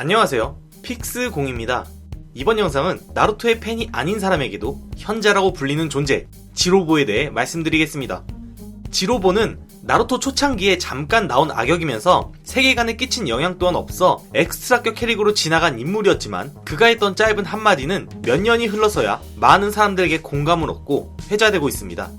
안녕하세요. 픽스공입니다. 이번 영상은 나루토의 팬이 아닌 사람에게도 현자라고 불리는 존재, 지로보에 대해 말씀드리겠습니다. 지로보는 나루토 초창기에 잠깐 나온 악역이면서 세계관에 끼친 영향 또한 없어 엑스트라격 캐릭으로 지나간 인물이었지만 그가 했던 짧은 한마디는 몇 년이 흘러서야 많은 사람들에게 공감을 얻고 회자되고 있습니다.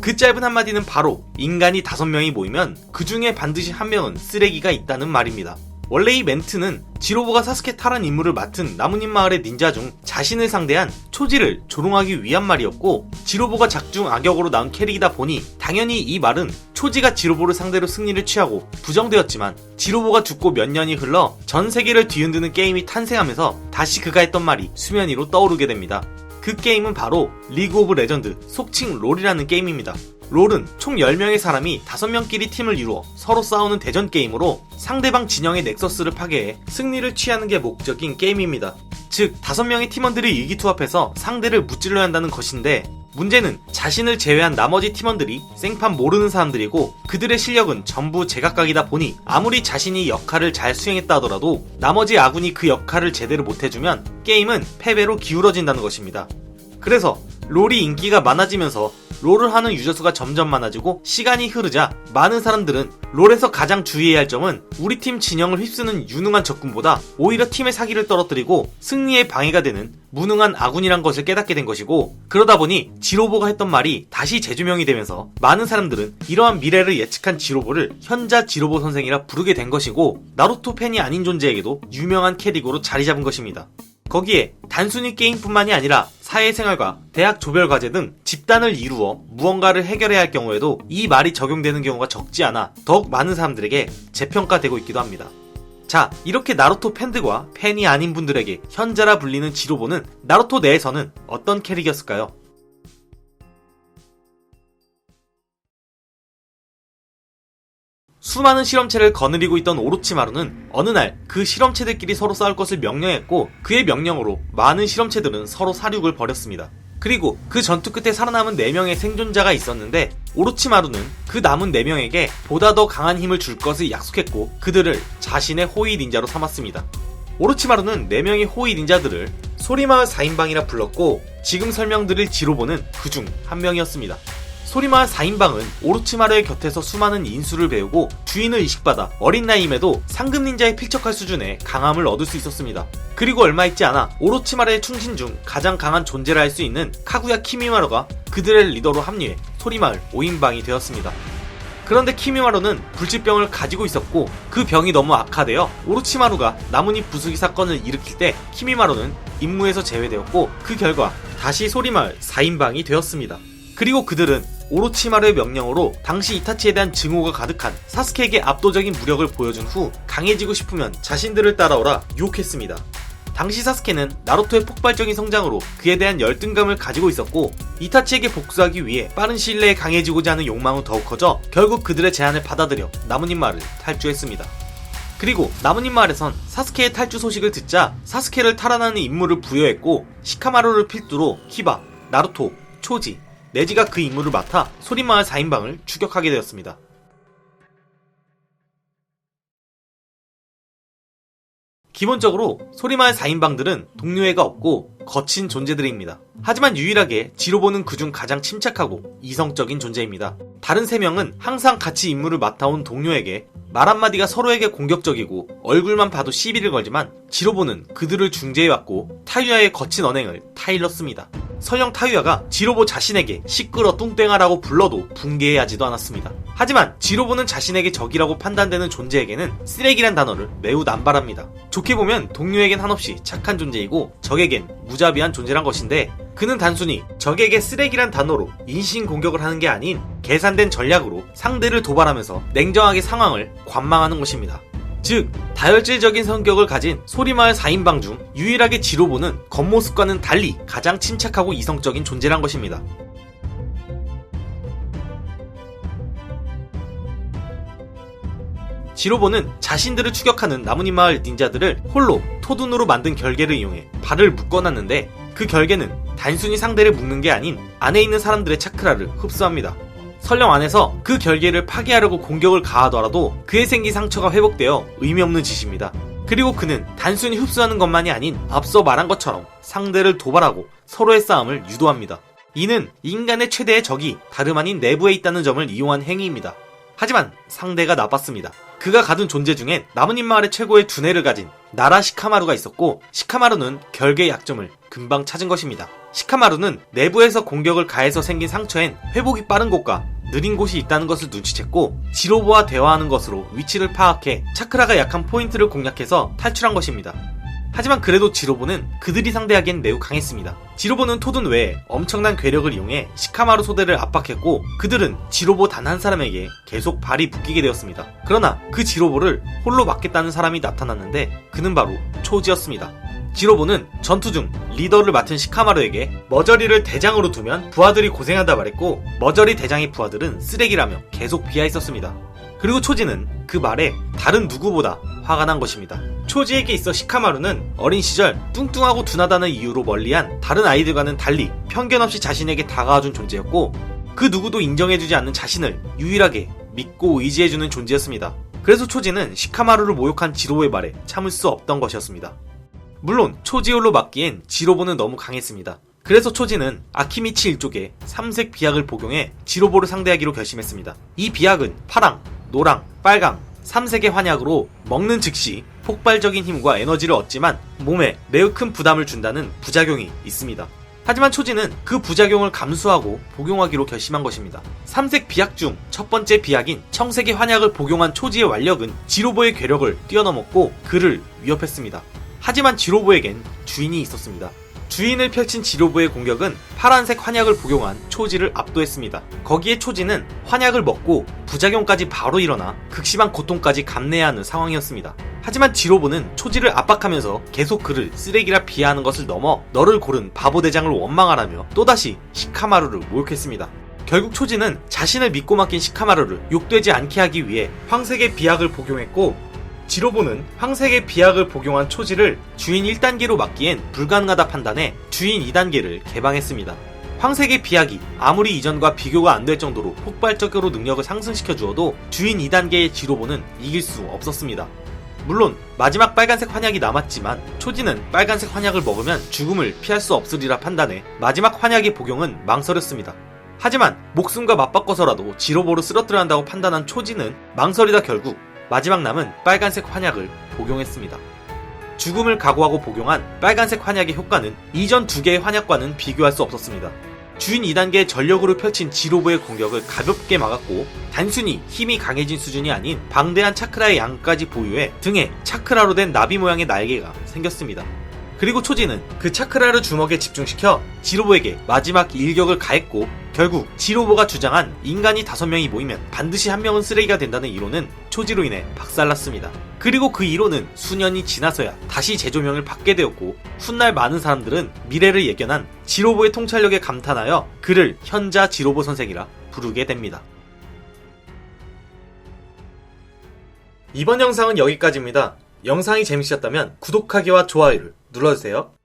그 짧은 한마디는 바로 인간이 다섯 명이 모이면 그 중에 반드시 한 명은 쓰레기가 있다는 말입니다. 원래 이 멘트는 지로보가 사스케 타란 임무를 맡은 나뭇잎 마을의 닌자 중 자신을 상대한 초지를 조롱하기 위한 말이었고 지로보가 작중 악역으로 나온 캐릭이다 보니 당연히 이 말은 초지가 지로보를 상대로 승리를 취하고 부정되었지만 지로보가 죽고 몇 년이 흘러 전 세계를 뒤흔드는 게임이 탄생하면서 다시 그가 했던 말이 수면 위로 떠오르게 됩니다. 그 게임은 바로 리그 오브 레전드 속칭 롤이라는 게임입니다. 롤은 총 10명의 사람이 5명끼리 팀을 이루어 서로 싸우는 대전 게임으로 상대방 진영의 넥서스를 파괴해 승리를 취하는 게 목적인 게임입니다. 즉, 5명의 팀원들이 일기투합해서 상대를 무찔러야 한다는 것인데 문제는 자신을 제외한 나머지 팀원들이 생판 모르는 사람들이고 그들의 실력은 전부 제각각이다 보니 아무리 자신이 역할을 잘 수행했다 하더라도 나머지 아군이 그 역할을 제대로 못해주면 게임은 패배로 기울어진다는 것입니다. 그래서 롤이 인기가 많아지면서 롤을 하는 유저 수가 점점 많아지고 시간이 흐르자 많은 사람들은 롤에서 가장 주의해야 할 점은 우리 팀 진영을 휩쓰는 유능한 적군보다 오히려 팀의 사기를 떨어뜨리고 승리에 방해가 되는 무능한 아군이란 것을 깨닫게 된 것이고 그러다 보니 지로보가 했던 말이 다시 재조명이 되면서 많은 사람들은 이러한 미래를 예측한 지로보를 현자 지로보 선생이라 부르게 된 것이고 나루토 팬이 아닌 존재에게도 유명한 캐릭으로 자리 잡은 것입니다. 거기에 단순히 게임뿐만이 아니라 사회생활과 대학 조별 과제 등 집단을 이루어 무언가를 해결해야 할 경우에도 이 말이 적용되는 경우가 적지 않아 더욱 많은 사람들에게 재평가되고 있기도 합니다. 자, 이렇게 나루토 팬들과 팬이 아닌 분들에게 현자라 불리는 지로보는 나루토 내에서는 어떤 캐릭이었을까요? 수많은 실험체를 거느리고 있던 오로치마루는 어느 날 그 실험체들끼리 서로 싸울 것을 명령했고 그의 명령으로 많은 실험체들은 서로 사륙을 벌였습니다. 그리고 그 전투 끝에 살아남은 4명의 생존자가 있었는데 오로치마루는 그 남은 4명에게 보다 더 강한 힘을 줄 것을 약속했고 그들을 자신의 호위 닌자로 삼았습니다. 오로치마루는 4명의 호위 닌자들을 소리마을 4인방이라 불렀고 지금 설명드릴 지로보는 그 중 한 명이었습니다. 소리마을 4인방은 오로치마루의 곁에서 수많은 인수를 배우고 주인을 이식받아 어린 나이임에도 상급 닌자에 필적할 수준의 강함을 얻을 수 있었습니다. 그리고 얼마 있지 않아 오로치마루의 충신 중 가장 강한 존재라 할 수 있는 카구야 키미마루가 그들의 리더로 합류해 소리마을 5인방이 되었습니다. 그런데 키미마루는 불치병을 가지고 있었고 그 병이 너무 악화되어 오로치마루가 나뭇잎 부수기 사건을 일으킬 때 키미마루는 임무에서 제외되었고 그 결과 다시 소리마을 4인방이 되었습니다. 그리고 그들은 오로치마루의 명령으로 당시 이타치에 대한 증오가 가득한 사스케에게 압도적인 무력을 보여준 후 강해지고 싶으면 자신들을 따라오라 유혹했습니다. 당시 사스케는 나루토의 폭발적인 성장으로 그에 대한 열등감을 가지고 있었고 이타치에게 복수하기 위해 빠른 시일 내에 강해지고자 하는 욕망은 더욱 커져 결국 그들의 제안을 받아들여 나뭇잎 마을을 탈주했습니다. 그리고 나뭇잎 마을에선 사스케의 탈주 소식을 듣자 사스케를 탈환하는 임무를 부여했고 시카마루를 필두로 키바, 나루토, 초지, 네지가 그 임무를 맡아 소리마을 4인방을 추격하게 되었습니다. 기본적으로 소리마을 4인방들은 동료애가 없고 거친 존재들입니다. 하지만 유일하게 지로보는 그중 가장 침착하고 이성적인 존재입니다. 다른 3명은 항상 같이 임무를 맡아온 동료에게 말 한마디가 서로에게 공격적이고 얼굴만 봐도 시비를 걸지만 지로보는 그들을 중재해왔고 타유야의 거친 언행을 타일렀습니다. 설령 타유야가 지로보 자신에게 시끄러 뚱땡아라고 불러도 붕괴해하지도 않았습니다. 하지만 지로보는 자신에게 적이라고 판단되는 존재에게는 쓰레기란 단어를 매우 남발합니다. 좋게 보면 동료에겐 한없이 착한 존재이고 적에겐 무자비한 존재란 것인데 그는 단순히 적에게 쓰레기란 단어로 인신 공격을 하는 게 아닌 계산된 전략으로 상대를 도발하면서 냉정하게 상황을 관망하는 것입니다. 즉, 다혈질적인 성격을 가진 소리마을 4인방 중 유일하게 지로보는 겉모습과는 달리 가장 침착하고 이성적인 존재란 것입니다. 지로보는 자신들을 추격하는 나뭇잎 마을 닌자들을 홀로 토둔으로 만든 결계를 이용해 발을 묶어놨는데 그 결계는 단순히 상대를 묶는 게 아닌 안에 있는 사람들의 차크라를 흡수합니다. 설령 안에서 그 결계를 파괴하려고 공격을 가하더라도 그에 생긴 상처가 회복되어 의미 없는 짓입니다. 그리고 그는 단순히 흡수하는 것만이 아닌 앞서 말한 것처럼 상대를 도발하고 서로의 싸움을 유도합니다. 이는 인간의 최대의 적이 다름 아닌 내부에 있다는 점을 이용한 행위입니다. 하지만 상대가 나빴습니다. 그가 가둔 존재 중엔 나뭇잎 마을의 최고의 두뇌를 가진 나라 시카마루가 있었고 시카마루는 결계의 약점을 금방 찾은 것입니다. 시카마루는 내부에서 공격을 가해서 생긴 상처엔 회복이 빠른 곳과 느린 곳이 있다는 것을 눈치챘고 지로보와 대화하는 것으로 위치를 파악해 차크라가 약한 포인트를 공략해서 탈출한 것입니다. 하지만 그래도 지로보는 그들이 상대하기엔 매우 강했습니다. 지로보는 토든 외에 엄청난 괴력을 이용해 시카마루 소대를 압박했고 그들은 지로보 단 한 사람에게 계속 발이 묶이게 되었습니다. 그러나 그 지로보를 홀로 막겠다는 사람이 나타났는데 그는 바로 초지였습니다. 지로보는 전투 중 리더를 맡은 시카마루에게 머저리를 대장으로 두면 부하들이 고생한다 말했고 머저리 대장의 부하들은 쓰레기라며 계속 비하했었습니다. 그리고 초지는 그 말에 다른 누구보다 화가 난 것입니다. 초지에게 있어 시카마루는 어린 시절 뚱뚱하고 둔하다는 이유로 멀리한 다른 아이들과는 달리 편견 없이 자신에게 다가와준 존재였고 그 누구도 인정해주지 않는 자신을 유일하게 믿고 의지해주는 존재였습니다. 그래서 초지는 시카마루를 모욕한 지로의 말에 참을 수 없던 것이었습니다. 물론 초지올로 맞기엔 지로보는 너무 강했습니다. 그래서 초지는 아키미치 일족에 삼색 비약을 복용해 지로보를 상대하기로 결심했습니다. 이 비약은 파랑, 노랑, 빨강, 삼색의 환약으로 먹는 즉시 폭발적인 힘과 에너지를 얻지만 몸에 매우 큰 부담을 준다는 부작용이 있습니다. 하지만 초지는 그 부작용을 감수하고 복용하기로 결심한 것입니다. 삼색 비약 중 첫 번째 비약인 청색의 환약을 복용한 초지의 완력은 지로보의 괴력을 뛰어넘었고 그를 위협했습니다. 하지만 지로보에겐 주인이 있었습니다. 주인을 펼친 지로보의 공격은 파란색 환약을 복용한 초지를 압도했습니다. 거기에 초지는 환약을 먹고 부작용까지 바로 일어나 극심한 고통까지 감내해야 하는 상황이었습니다. 하지만 지로보는 초지를 압박하면서 계속 그를 쓰레기라 비하하는 것을 넘어 너를 고른 바보 대장을 원망하라며 또다시 시카마루를 모욕했습니다. 결국 초지는 자신을 믿고 맡긴 시카마루를 욕되지 않게 하기 위해 황색의 비약을 복용했고 지로보는 황색의 비약을 복용한 초지를 주인 1단계로 막기엔 불가능하다 판단해 주인 2단계를 개방했습니다. 황색의 비약이 아무리 이전과 비교가 안 될 정도로 폭발적으로 능력을 상승시켜 주어도 주인 2단계의 지로보는 이길 수 없었습니다. 물론 마지막 빨간색 환약이 남았지만 초지는 빨간색 환약을 먹으면 죽음을 피할 수 없으리라 판단해 마지막 환약의 복용은 망설였습니다. 하지만 목숨과 맞바꿔서라도 지로보를 쓰러뜨려야 한다고 판단한 초지는 망설이다 결국 마지막 남은 빨간색 환약을 복용했습니다. 죽음을 각오하고 복용한 빨간색 환약의 효과는 이전 두 개의 환약과는 비교할 수 없었습니다. 주인 2단계의 전력으로 펼친 지로보의 공격을 가볍게 막았고 단순히 힘이 강해진 수준이 아닌 방대한 차크라의 양까지 보유해 등에 차크라로 된 나비 모양의 날개가 생겼습니다. 그리고 초지는 그 차크라를 주먹에 집중시켜 지로보에게 마지막 일격을 가했고 결국 지로보가 주장한 인간이 5명이 모이면 반드시 한 명은 쓰레기가 된다는 이론은 초지로 인해 박살났습니다. 그리고 그 이론은 수년이 지나서야 다시 재조명을 받게 되었고 훗날 많은 사람들은 미래를 예견한 지로보의 통찰력에 감탄하여 그를 현자 지로보 선생이라 부르게 됩니다. 이번 영상은 여기까지입니다. 영상이 재밌으셨다면 구독하기와 좋아요를 눌러주세요.